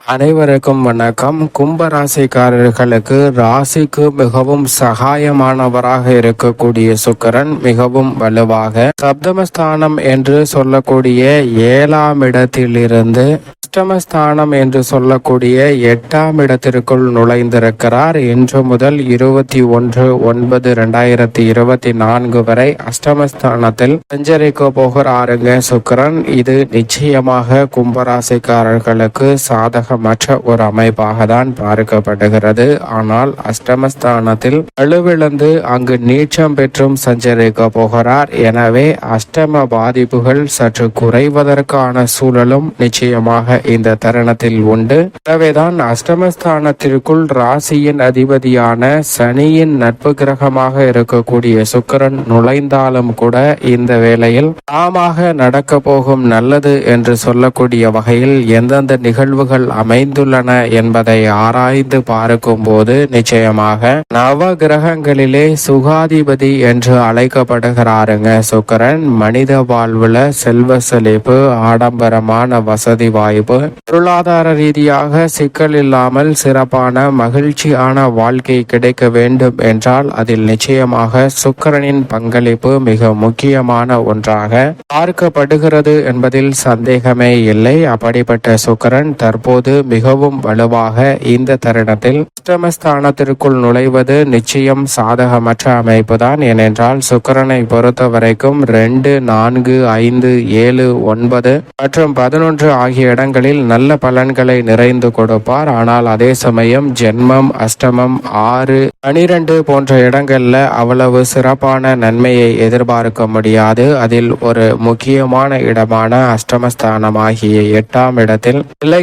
அனைவருக்கும் வணக்கம். கும்ப ராசிக்காரர்களுக்கு ராசிக்கு மிகவும் சகாயமானவராக இருக்கக்கூடிய சுக்கிரன் மிகவும் வலுவாக சப்தமஸ்தானம் என்று சொல்லக்கூடிய ஏழாம் இடத்திலிருந்து அஷ்டமஸ்தானம் என்று சொல்லக்கூடிய எட்டாம் இடத்திற்குள் நுழைந்திருக்கிறார். இன்று முதல் இருபத்தி ஒன்று ஒன்பது ரெண்டாயிரத்தி இருபத்தி நான்கு வரை அஷ்டமஸ்தானத்தில் செஞ்சரிக்க போகிறாருங்க சுக்கரன். இது நிச்சயமாக கும்பராசிக்காரர்களுக்கு சாதக சாதகமற்ற ஒரு அமைப்பாக தான் பார்க்கப்படுகிறது. ஆனால் அஷ்டமஸ்தானத்தில் வலுவிழந்து அங்கு நீச்சம் பெற்றும் சஞ்சரிக்க போகிறார். எனவே அஷ்டம பாதிப்புகள் சற்று குறைவதற்கான சூழலும் நிச்சயமாக இந்த தருணத்தில் உண்டு. எனவேதான் அஷ்டமஸ்தானத்திற்குள் ராசியின் அதிபதியான சனியின் நட்பு கிரகமாக இருக்கக்கூடிய சுக்கிரன் நுழைந்தாலும் கூட இந்த வேளையில் தாமாக நடக்க போகும் நல்லது என்று சொல்லக்கூடிய வகையில் எந்தெந்த நிகழ்வுகள் அமைந்துள்ளன என்பதை ஆராய்ந்து பார்க்கும் போது நிச்சயமாக நவ கிரகங்களிலே சுகாதிபதி என்று அழைக்கப்படுகிறாருங்க சுக்கிரன். மனித வாழ்வுல செல்வ செழிப்பு ஆடம்பரமான வசதி வாய்ப்பு பொருளாதார ரீதியாக சிக்கல் இல்லாமல் சிறப்பான மகிழ்ச்சியான வாழ்க்கை கிடைக்க வேண்டும் என்றால் அதில் நிச்சயமாக சுக்கரனின் பங்களிப்பு மிக முக்கியமான ஒன்றாக பார்க்கப்படுகிறது என்பதில் சந்தேகமே இல்லை. அப்படிப்பட்ட சுக்கரன் தற்போது மிகவும் வலுவாக இந்த தருணத்தில் அஷ்டமஸ்தானத்திற்குள் நுழைவது நிச்சயம் சாதகமற்ற அமைப்புதான். ஏனென்றால் சுக்கரனை பொறுத்த வரைக்கும் ரெண்டு நான்கு ஐந்து ஏழு ஒன்பது மற்றும் பதினொன்று ஆகிய இடங்களில் நல்ல பலன்களை நிறைந்து கொடுப்பார். ஆனால் அதே சமயம் ஜென்மம் அஷ்டமம் ஆறு பனிரெண்டு போன்ற இடங்கள்ல அவ்வளவு சிறப்பான நன்மையை எதிர்பார்க்க முடியாது. அதில் ஒரு முக்கியமான இடமான அஷ்டமஸ்தானம் ஆகிய எட்டாம் இடத்தில் நிலை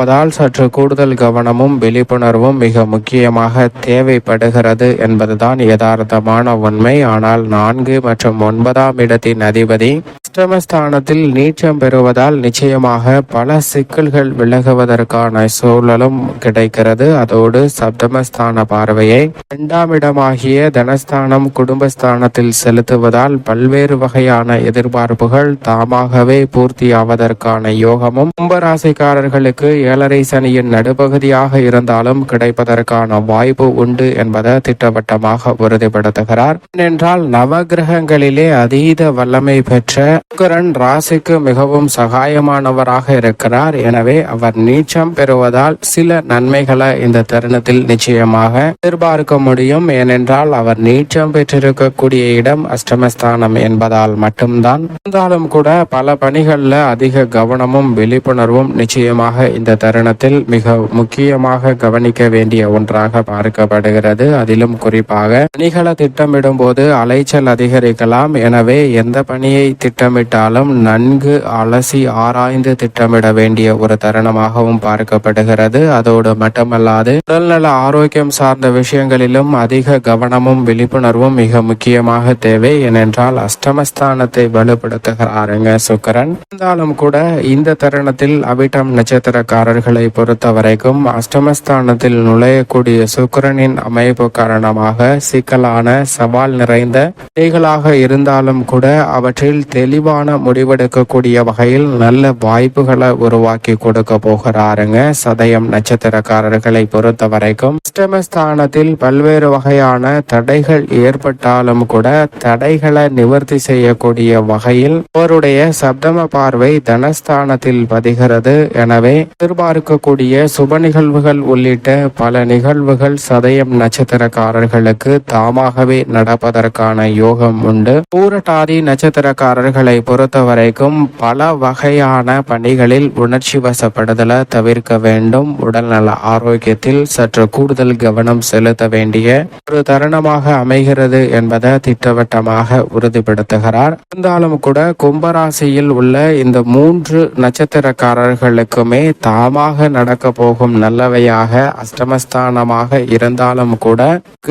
இருப்பதால் சற்று கூடுதல் கவனமும் விழிப்புணர்வும் மிக முக்கியமாக தேவைப்படுகிறது என்பதுதான் யதார்த்தமான உண்மை. ஆனால் நான்கு மற்றும் ஒன்பதாம் இடத்தின் அதிபதி அஷ்டமஸ்தானத்தில் நீச்சம் பெறுவதால் நிச்சயமாக பல சிக்கல்கள் விலகுவதற்கான சூழலும் கிடைக்கிறது. அதோடு சப்தமஸ்தான பார்வையை இரண்டாம் இடமாகிய தனஸ்தானம் குடும்பஸ்தானத்தில் செலுத்துவதால் பல்வேறு வகையான எதிர்பார்ப்புகள் தாமாகவே பூர்த்தியாவதற்கான யோகமும் கும்பராசிக்காரர்களுக்கு ஏழரை சனியின் நடுப்பகுதியாக இருந்தாலும் கிடைப்பதற்கான வாய்ப்பு உண்டு என்பதை திட்டவட்டமாக உறுதிப்படுத்துகிறார். ஏனென்றால் நவகிரகங்களிலே அதீத வல்லமை பெற்ற சுக்கரன் ராசிக்கு மிகவும் சகாயமானவராக இருக்கிறார். எனவே அவர் நீச்சம் பெறுவதால் சில நன்மைகளை இந்த தருணத்தில் நிச்சயமாக எதிர்பார்க்க முடியும். ஏனென்றால் அவர் நீச்சம் பெற்றிருக்கக்கூடிய இடம் அஷ்டமஸ்தானம் என்பதால் மட்டும்தான். இருந்தாலும் கூட பல பணிகள்ல அதிக கவனமும் விழிப்புணர்வும் நிச்சயமாக இந்த தருணத்தில் மிக முக்கியமாக கவனிக்க வேண்டிய ஒன்றாக பார்க்கப்படுகிறது. அதிலும் குறிப்பாக பணிகளை திட்டமிடும் போது அலைச்சல் அதிகரிக்கலாம். எனவே எந்த பணியை திட்டம் திட்டமிட்டாலும் நன்கு அலசி ஆராய்ந்து திட்டமிட வேண்டிய ஒரு தருணமாகவும் பார்க்கப்படுகிறது. அதோடு மட்டுமல்லாது உடல்நல ஆரோக்கியம் சார்ந்த விஷயங்களிலும் அதிக கவனமும் விழிப்புணர்வும் மிக முக்கியமாக தேவை. ஏனென்றால் அஷ்டமஸ்தானத்தை வலுப்படுத்துகிறாருங்க சுக்கரன். இருந்தாலும் கூட இந்த தருணத்தில் அவிட்டம் நட்சத்திரக்காரர்களை பொறுத்த வரைக்கும் அஷ்டமஸ்தானத்தில் நுழையக்கூடிய சுக்கிரனின் அமைப்பு காரணமாக சிக்கலான சவால் நிறைந்த நிலைகளாக இருந்தாலும் கூட அவற்றில் தெளிவு தெளிவான முடிவெடுக்கக்கூடிய வகையில் நல்ல வாய்ப்புகளை உருவாக்கி கொடுக்க போகிறாருங்க. சதயம் நட்சத்திரக்காரர்களை பொறுத்த வரைக்கும் அஷ்டமஸ்தானத்தில் பல்வேறு வகையான தடைகள் ஏற்பட்டாலும் கூட தடைகளை நிவர்த்தி செய்யக்கூடிய வகையில் அவருடைய சப்தம பார்வை தனஸ்தானத்தில் பதிகிறது. எனவே எதிர்பார்க்கக்கூடிய சுப நிகழ்வுகள் உள்ளிட்ட பல நிகழ்வுகள் சதயம் நட்சத்திரக்காரர்களுக்கு தாமாகவே நடப்பதற்கான யோகம் உண்டு. பூரட்டாதி நட்சத்திரக்காரர்களை பொறுத்த வரைக்கும் பல வகையான பணிகளில் உணர்ச்சி வசப்படுதலை தவிர்க்க வேண்டும். உடல்நல ஆரோக்கியத்தில் சற்று கூடுதல் கவனம் செலுத்த வேண்டிய ஒரு தருணமாக அமைகிறது என்பதை திட்டவட்டமாக உறுதிப்படுத்துகிறார். இருந்தாலும் கூட கும்பராசியில் உள்ள இந்த மூன்று நட்சத்திரக்காரர்களுக்குமே தாமாக நடக்க போகும் நல்லவையாக அஷ்டமஸ்தானமாக இருந்தாலும் கூட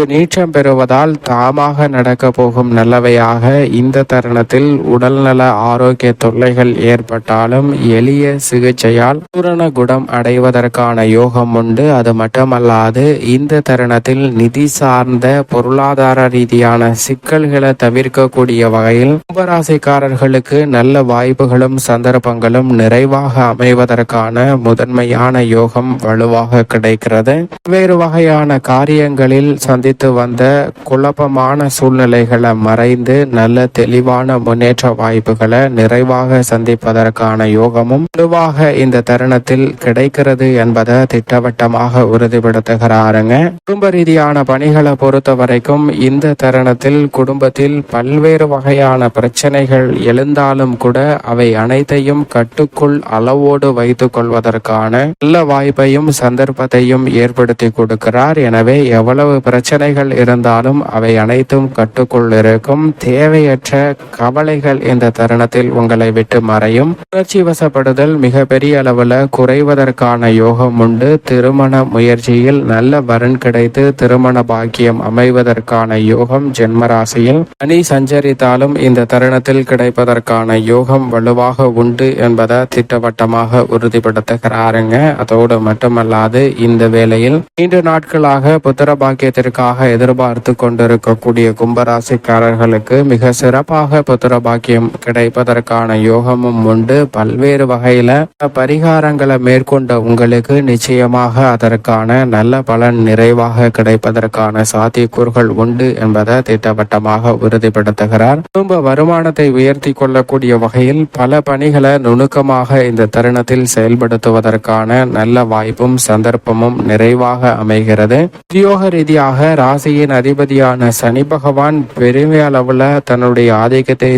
நீச்சம் பெறுவதால் தாமாக நடக்க போகும் நல்லவையாக இந்த தருணத்தில் உடல்நல உடல்நல ஆரோக்கிய தொல்லைகள் ஏற்பட்டாலும் எளிய சிகிச்சையால் பூரண குணம் அடைவதற்கான யோகம் உண்டு. அது மட்டுமல்லாது இந்த தருணத்தில் நிதி சார்ந்த பொருளாதார ரீதியான சிக்கல்களை தவிர்க்கக்கூடிய வகையில் கும்பராசிக்காரர்களுக்கு நல்ல வாய்ப்புகளும் சந்தர்ப்பங்களும் நிறைவாக அமைவதற்கான முதன்மையான யோகம் வலுவாக கிடைக்கிறது. வேறு வகையான காரியங்களில் சந்தித்து வந்த குழப்பமான சூழ்நிலைகளை மறைந்து நல்ல தெளிவான முன்னேற்ற வாய்ப்பு வாய்ப்புகளை நிறைவாக சந்திப்பதற்கான யோகமும் வலுவாக இந்த தருணத்தில் கிடைக்கிறது என்பதை திட்டவட்டமாக உறுதிப்படுத்துகிறாருங்க. குடும்ப ரீதியான பணிகளை பொறுத்த வரைக்கும் இந்த தருணத்தில் குடும்பத்தில் பல்வேறு வகையான பிரச்சனைகள் எழுந்தாலும் கூட அவை அனைத்தையும் கட்டுக்குள் அளவோடு வைத்துக் கொள்வதற்கான நல்ல வாய்ப்பையும் சந்தர்ப்பத்தையும் ஏற்படுத்தி கொடுக்கிறார். எனவே எவ்வளவு பிரச்சனைகள் இருந்தாலும் அவை அனைத்தும் கட்டுக்குள் இருக்கும். தேவையற்ற கவலைகள் இந்த தருணத்தில் உங்களை விட்டு மறையும். உணர்ச்சி வசப்படுதல் மிகப்பெரிய அளவில் குறைவதற்கான யோகம் உண்டு. திருமண முயற்சியில் நல்ல வரன் கிடைத்து திருமண பாக்கியம் அமைவதற்கான யோகம் ஜென்மராசியில். அணி சஞ்சரித்தாலும் இந்த தருணத்தில் கிடைப்பதற்கான யோகம் வலுவாக உண்டு என்பதை திட்டவட்டமாக உறுதிப்படுத்துகிறாருங்க. அதோடு மட்டுமல்லாது இந்த வேளையில் நீண்ட நாட்களாக புத்திர பாக்கியத்திற்காக எதிர்பார்த்து கொண்டிருக்கக்கூடிய கும்பராசிக்காரர்களுக்கு மிக சிறப்பாக புத்திர பாக்கியம் கிடைப்பதற்கான யோகமும் உண்டு. பல்வேறு வகையில பரிகாரங்களை மேற்கொண்ட உங்களுக்கு நிச்சயமாக அதற்கான நல்ல பலன் நிறைவாக கிடைப்பதற்கான சாத்தியக்கூறுகள் உண்டு என்பதை திட்டவட்டமாக உறுதிப்படுத்துகிறார். குடும்ப வருமானத்தை உயர்த்தி கொள்ளக்கூடிய வகையில் பல பணிகளை நுணுக்கமாக இந்த தருணத்தில் செயல்படுத்துவதற்கான நல்ல வாய்ப்பும் சந்தர்ப்பமும் நிறைவாக அமைகிறது. உத்தியோக ரீதியாக ராசியின் அதிபதியான சனி பகவான் பெருமை அளவுல தன்னுடைய ஆதிக்கத்தை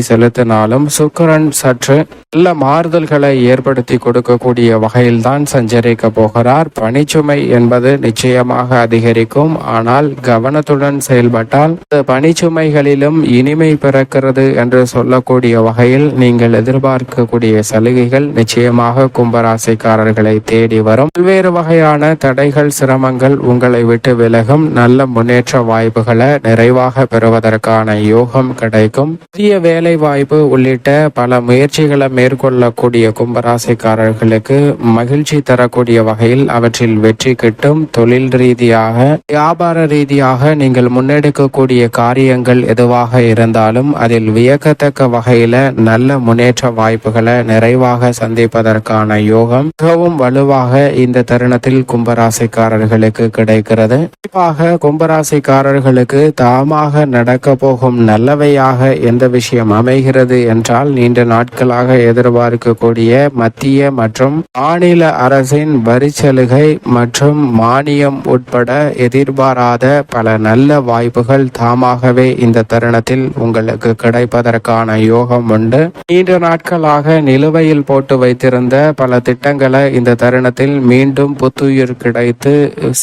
இருந்தாலும் சுக்கரன் சற்று நல்ல மாறுதல்களை ஏற்படுத்தி கொடுக்கக்கூடிய வகையில்தான் சஞ்சரிக்க போகிறார். பணிச்சுமை என்பது நிச்சயமாக அதிகரிக்கும். ஆனால் கவனத்துடன் செயல்பட்டால் இந்த பணிச்சுமைகளிலும் இனிமை பிறக்கிறது என்று சொல்லக்கூடிய வகையில் நீங்கள் எதிர்பார்க்கக்கூடிய சலுகைகள் நிச்சயமாக கும்பராசிக்காரர்களை தேடி வரும். பல்வேறு வகையான தடைகள் சிரமங்கள் உங்களை விட்டு விலகும். நல்ல முன்னேற்ற வாய்ப்புகளை நிறைவாக பெறுவதற்கான யோகம் கிடைக்கும். புதிய வேலை வாய்ப்பு உள்ளிட்ட பல முயற்சிகளை மேற்கொள்ளக்கூடிய கும்பராசிக்காரர்களுக்கு மகிழ்ச்சி தரக்கூடிய வகையில் அவற்றில் வெற்றி கிட்டும் தொழில் ரீதியாக வியாபார ரீதியாக நீங்கள் முன்னெடுக்கக்கூடிய காரியங்கள் எதுவாக இருந்தாலும் அதில் வியக்கத்தக்க வகையில நல்ல முன்னேற்ற வாய்ப்புகளை நிறைவாக சந்திப்பதற்கான யோகம் மிகவும் வலுவாக இந்த தருணத்தில் கும்பராசிக்காரர்களுக்கு கிடைக்கிறது. குறிப்பாக கும்பராசிக்காரர்களுக்கு தாமாக நடக்க போகும் நல்லவையாக எந்த விஷயம் அமைகிறது என்றால் நீண்ட நாட்களாக எதிர்பார்க்கக்கூடிய மத்திய மற்றும் மாநில அரசின் வரிச்சலுகை மற்றும் மானியம் உட்பட எதிர்பாராத பல நல்ல வாய்ப்புகள் தாமாகவே இந்த தருணத்தில் உங்களுக்கு கிடைப்பதற்கான யோகம் உண்டு. நீண்ட நாட்களாக நிலுவையில் போட்டு வைத்திருந்த பல திட்டங்களை இந்த தருணத்தில் மீண்டும் புத்துயிர் கிடைத்து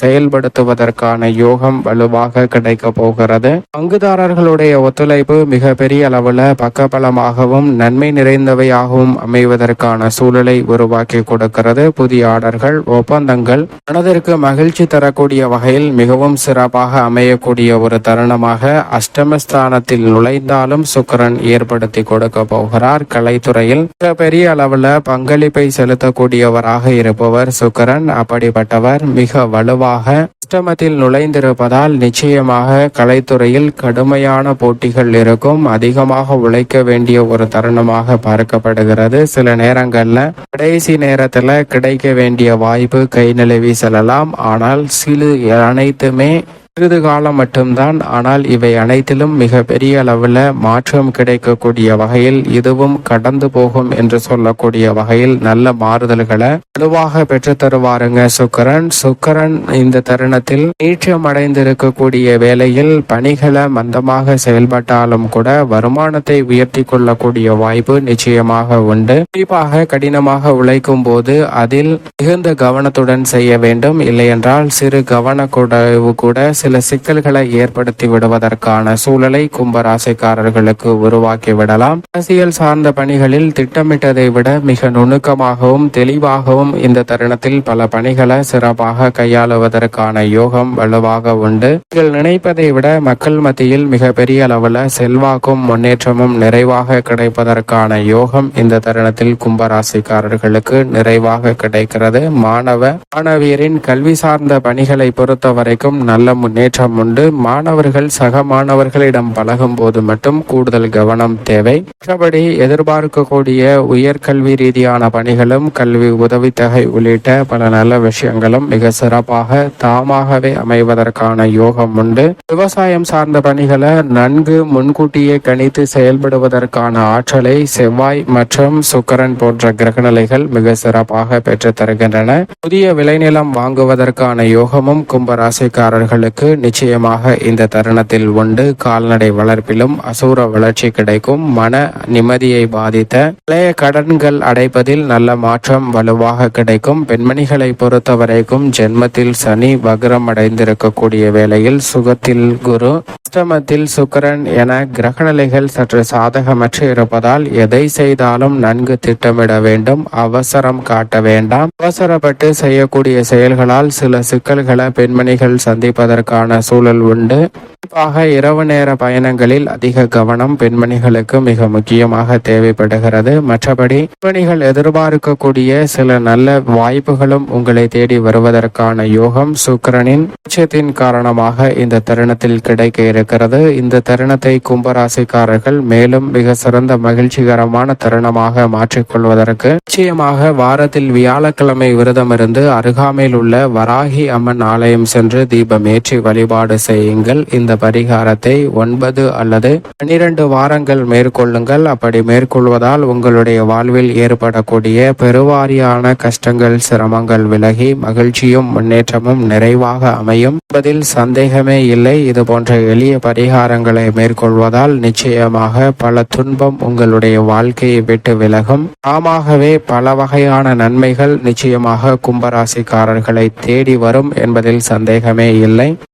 செயல்படுத்துவதற்கான யோகம் வலுவாக கிடைக்க போகிறது. பங்குதாரர்களுடைய ஒத்துழைப்பு மிக பெரிய பக்கபலமாக பக்கபலமாகவும் நன்மை நிறைந்தவையாகவும் அமைவதற்கான சூழலை உருவாக்கி கொடுக்கிறது. புதிய ஆர்டர்கள் ஒப்பந்தங்கள் மனதிற்கு மகிழ்ச்சி தரக்கூடிய வகையில் மிகவும் சிறப்பாக அமையக்கூடிய ஒரு தருணமாக அஷ்டமஸ்தானத்தில் நுழைந்தாலும் சுக்கரன் ஏற்படுத்தி கொடுக்க போகிறார். கலைத்துறையில் மிக பெரிய அளவுல பங்களிப்பை செலுத்தக்கூடியவராக இருப்பவர் சுக்கரன். அப்படிப்பட்டவர் மிக வலுவாக அஷ்டமத்தில் நுழைந்திருப்பதால் நிச்சயமாக கலைத்துறையில் கடுமையான போட்டிகள் இருக்கும். அதிகமாக உழைக்க வேண்டிய ஒரு தருணமாக பார்க்கப்படுகிறது. சில நேரங்கள்ல கடைசி நேரத்துல கிடைக்க வேண்டிய வாய்ப்பு கை நிலவி செல்லலாம். ஆனால் சிறு அனைத்துமே சிறிது காலம் மட்டும்தான் ஆனால் இவை அனைத்திலும் மிக பெரிய அளவில் மாற்றம் கிடைக்கக்கூடிய வகையில் இதுவும் கடந்து போகும் என்று சொல்லக்கூடிய வகையில் நல்ல மாறுதல்களை வலுவாக பெற்று தருவாருங்க சுக்கரன். சுக்கரன் இந்த தருணத்தில் நீச்சம் அடைந்திருக்கக்கூடிய வேளையில் பணிகளை மந்தமாக செயல்பட்டாலும் கூட வருமானத்தை உயர்த்தி கொள்ளக்கூடிய வாய்ப்பு நிச்சயமாக உண்டு. குறிப்பாக கடினமாக உழைக்கும் போது அதில் மிகுந்த கவனத்துடன் செய்ய வேண்டும். இல்லையென்றால் சிறு கவனக்குறைவு கூட சில சிக்கல்களை ஏற்படுத்தி விடுவதற்கான சூழலை கும்பராசிக்காரர்களுக்கு உருவாக்கி விடலாம். அரசியல் சார்ந்த பணிகளில் திட்டமிட்டதை விட மிக நுணுக்கமாகவும் தெளிவாகவும் இந்த தருணத்தில் பல பணிகளை சிறப்பாக கையாளுவதற்கான யோகம் வலுவாக உண்டு. நீங்கள் நினைப்பதை விட மக்கள் மத்தியில் மிக பெரிய அளவில் செல்வாக்கும் முன்னேற்றமும் நிறைவாக கிடைப்பதற்கான யோகம் இந்த தருணத்தில் கும்பராசிக்காரர்களுக்கு நிறைவாக கிடைக்கிறது. மாணவ மாணவியரின் கல்வி சார்ந்த பணிகளை பொறுத்த வரைக்கும் நல்ல முன்னேற்றம் உண்டு. மாணவர்கள் சக மாணவர்களிடம் பழகும் போது மட்டும் கூடுதல் கவனம் தேவை. மற்றபடி எதிர்பார்க்கக்கூடிய உயர்கல்வி ரீதியான பணிகளும் கல்வி உதவித்தொகை உள்ளிட்ட பல நல்ல விஷயங்களும் மிக சிறப்பாக தாமாகவே அமைவதற்கான யோகம் உண்டு. விவசாயம் சார்ந்த பணிகளை நன்கு முன்கூட்டியே கணித்து செயல்படுவதற்கான ஆற்றலை செவ்வாய் மற்றும் சுக்கரன் போன்ற கிரகநிலைகள் மிக சிறப்பாக பெற்று தருகின்றன. புதிய விளைநிலம் வாங்குவதற்கான யோகமும் கும்பராசிக்காரர்களுக்கு நிச்சயமாக இந்த தருணத்தில் உண்டு. கால்நடை வளர்ப்பிலும் அசூர வளர்ச்சி கிடைக்கும். மன நிம்மதியை பாதித்த பழைய கடன்கள் அடைப்பதில் நல்ல மாற்றம் வலுவாக கிடைக்கும். பெண்மணிகளை பொறுத்தவரைக்கும் ஜென்மத்தில் சனி வக்ரம் அடைந்திருக்கக்கூடிய வேளையில் சுகத்தில் குரு அஷ்டமத்தில் சுக்கரன் என கிரகநிலைகள் சற்று சாதகமற்று இருப்பதால் எதை செய்தாலும் நன்கு திட்டமிட வேண்டும். அவசரம் காட்ட வேண்டாம். அவசரப்பட்டு செய்யக்கூடிய செயல்களால் சில சிக்கல்களை பெண்மணிகள் சந்திப்பதற்கு சந்திப்பதற்கான சூழல் உண்டு. குறிப்பாக இரவு நேர பயணங்களில் அதிக கவனம் பெண்மணிகளுக்கு மிக முக்கியமாக தேவைப்படுகிறது. மற்றபடி பெண்மணிகள் எதிர்பார்க்கக்கூடிய சில நல்ல வாய்ப்புகளும் உங்களை தேடி வருவதற்கான யோகம் சுக்கிரனின் உச்சத்தின் காரணமாக இந்த தருணத்தில் கிடைக்க இருக்கிறது. இந்த தருணத்தை கும்பராசிக்காரர்கள் மேலும் மிக சிறந்த மகிழ்ச்சிகரமான தருணமாக மாற்றிக்கொள்வதற்கு நிச்சயமாக வாரத்தில் வியாழக்கிழமை விரதம் இருந்து அருகாமையில் உள்ள வராகி அம்மன் ஆலயம் சென்று தீபம் ஏற்றி வழிபாடு செய்யுங்கள். இந்த பரிகாரத்தை ஒன்பது அல்லது பனிரெண்டு வாரங்கள் மேற்கொள்ளுங்கள். அப்படி மேற்கொள்வதால் உங்களுடைய வாழ்வில் ஏற்படக்கூடிய பெருவாரியான கஷ்டங்கள் சிரமங்கள் விலகி மகிழ்ச்சியும் முன்னேற்றமும் நிறைவாக அமையும். என்பதில் சந்தேகமே இல்லை. இது போன்ற எளிய பரிகாரங்களை மேற்கொள்வதால் நிச்சயமாக பல துன்பம் உங்களுடைய வாழ்க்கையை விட்டு விலகும். தாமாகவே பல வகையான நன்மைகள் நிச்சயமாக கும்பராசிக்காரர்களை தேடி வரும் என்பதில் சந்தேகமே இல்லை.